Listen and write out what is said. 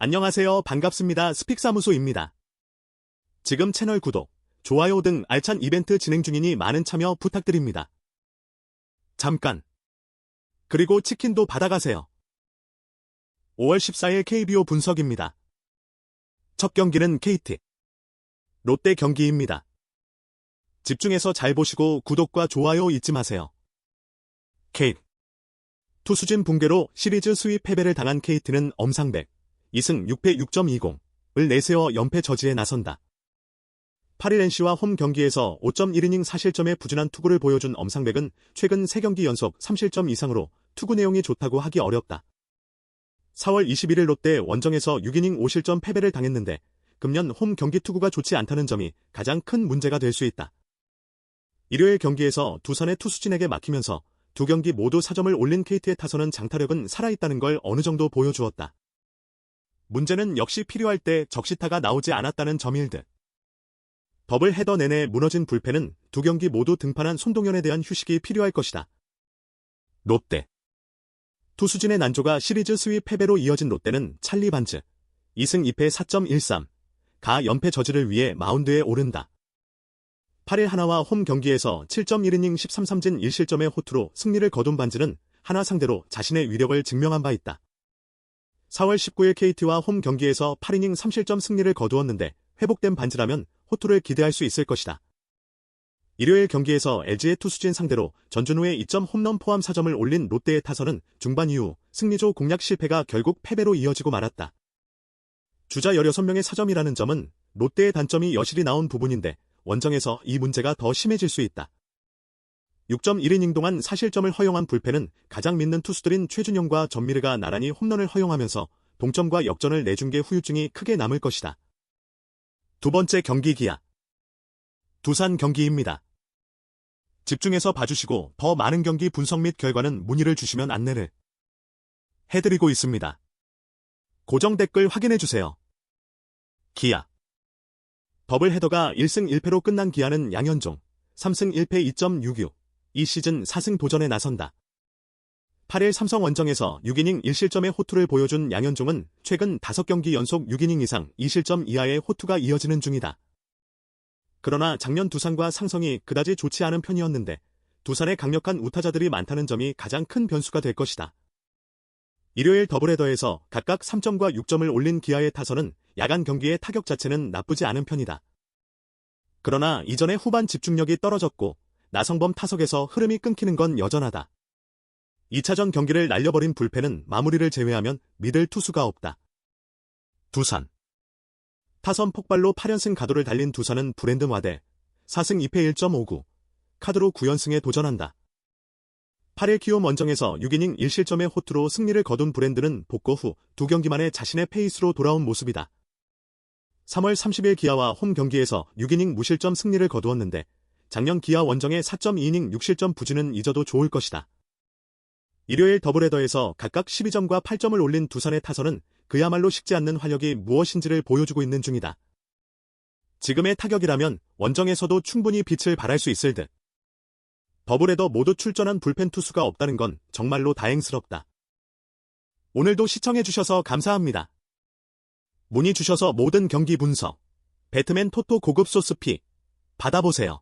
안녕하세요. 반갑습니다. 스픽사무소입니다. 지금 채널 구독, 좋아요 등 알찬 이벤트 진행 중이니 많은 참여 부탁드립니다. 잠깐. 그리고 치킨도 받아가세요. 5월 14일 KBO 분석입니다. 첫 경기는 KT. 롯데 경기입니다. 집중해서 잘 보시고 구독과 좋아요 잊지 마세요. KT. 투수진 붕괴로 시리즈 수위 패배를 당한 KT는 엄상백, 2승 6패 6.20을 내세워 연패 저지에 나선다. 8일 NC와 홈 경기에서 5.1이닝 사실점의 부진한 투구를 보여준 엄상백은 최근 3경기 연속 3실점 이상으로 투구 내용이 좋다고 하기 어렵다. 4월 21일 롯데 원정에서 6이닝 5실점 패배를 당했는데 금년 홈 경기 투구가 좋지 않다는 점이 가장 큰 문제가 될 수 있다. 일요일 경기에서 두산의 투수진에게 막히면서 두 경기 모두 4점을 올린 KT의 타선은 장타력은 살아있다는 걸 어느 정도 보여주었다. 문제는 역시 필요할 때 적시타가 나오지 않았다는 점일 듯. 더블 헤더 내내 무너진 불펜은 두 경기 모두 등판한 손동현에 대한 휴식이 필요할 것이다. 롯데 투수진의 난조가 시리즈 수위 패배로 이어진 롯데는 찰리 반즈 2승 2패 4.13 가 연패 저지를 위해 마운드에 오른다. 8일 하나와 홈 경기에서 7.1이닝 13삼진 1실점의 호투로 승리를 거둔 반지는 하나 상대로 자신의 위력을 증명한 바 있다. 4월 19일 KT와 홈 경기에서 8이닝 3실점 승리를 거두었는데 회복된 반지라면 호투를 기대할 수 있을 것이다. 일요일 경기에서 LG의 투수진 상대로 전준우의 2점 홈런 포함 4점을 올린 롯데의 타선은 중반 이후 승리조 공략 실패가 결국 패배로 이어지고 말았다. 주자 16명의 4점이라는 점은 롯데의 단점이 여실히 나온 부분인데 원정에서 이 문제가 더 심해질 수 있다. 6.1이닝 동안 사실점을 허용한 불펜은 가장 믿는 투수들인 최준영과 전미르가 나란히 홈런을 허용하면서 동점과 역전을 내준 게 후유증이 크게 남을 것이다. 두 번째 경기 기아. 두산 경기입니다. 집중해서 봐주시고 더 많은 경기 분석 및 결과는 문의를 주시면 안내를 해드리고 있습니다. 고정 댓글 확인해주세요. 기아. 더블 헤더가 1승 1패로 끝난 기아는 양현종, 3승 1패 2.66, 이 시즌 4승 도전에 나선다. 8일 삼성 원정에서 6이닝 1실점의 호투를 보여준 양현종은 최근 5경기 연속 6이닝 이상 2실점 이하의 호투가 이어지는 중이다. 그러나 작년 두산과 상성이 그다지 좋지 않은 편이었는데 두산의 강력한 우타자들이 많다는 점이 가장 큰 변수가 될 것이다. 일요일 더블헤더에서 각각 3점과 6점을 올린 기아의 타선은 야간 경기의 타격 자체는 나쁘지 않은 편이다. 그러나 이전에 후반 집중력이 떨어졌고 나성범 타석에서 흐름이 끊기는 건 여전하다. 2차전 경기를 날려버린 불펜은 마무리를 제외하면 믿을 투수가 없다. 두산 타선 폭발로 8연승 가도를 달린 두산은 브랜드 마대 4승 2패 1.59 카드로 9연승에 도전한다. 8일 키움 원정에서 6이닝 1실점의 호투로 승리를 거둔 브랜드는 복고 후 두 경기 만에 자신의 페이스로 돌아온 모습이다. 3월 30일 기아와 홈 경기에서 6이닝 무실점 승리를 거두었는데 작년 기아 원정의 4.2이닝 6실점 부진은 잊어도 좋을 것이다. 일요일 더블헤더에서 각각 12점과 8점을 올린 두산의 타선은 그야말로 식지 않는 활력이 무엇인지를 보여주고 있는 중이다. 지금의 타격이라면 원정에서도 충분히 빛을 발할 수 있을 듯. 더블헤더 모두 출전한 불펜 투수가 없다는 건 정말로 다행스럽다. 오늘도 시청해주셔서 감사합니다. 문의 주셔서 모든 경기 분석, 배트맨 토토 고급 소스 피 받아보세요.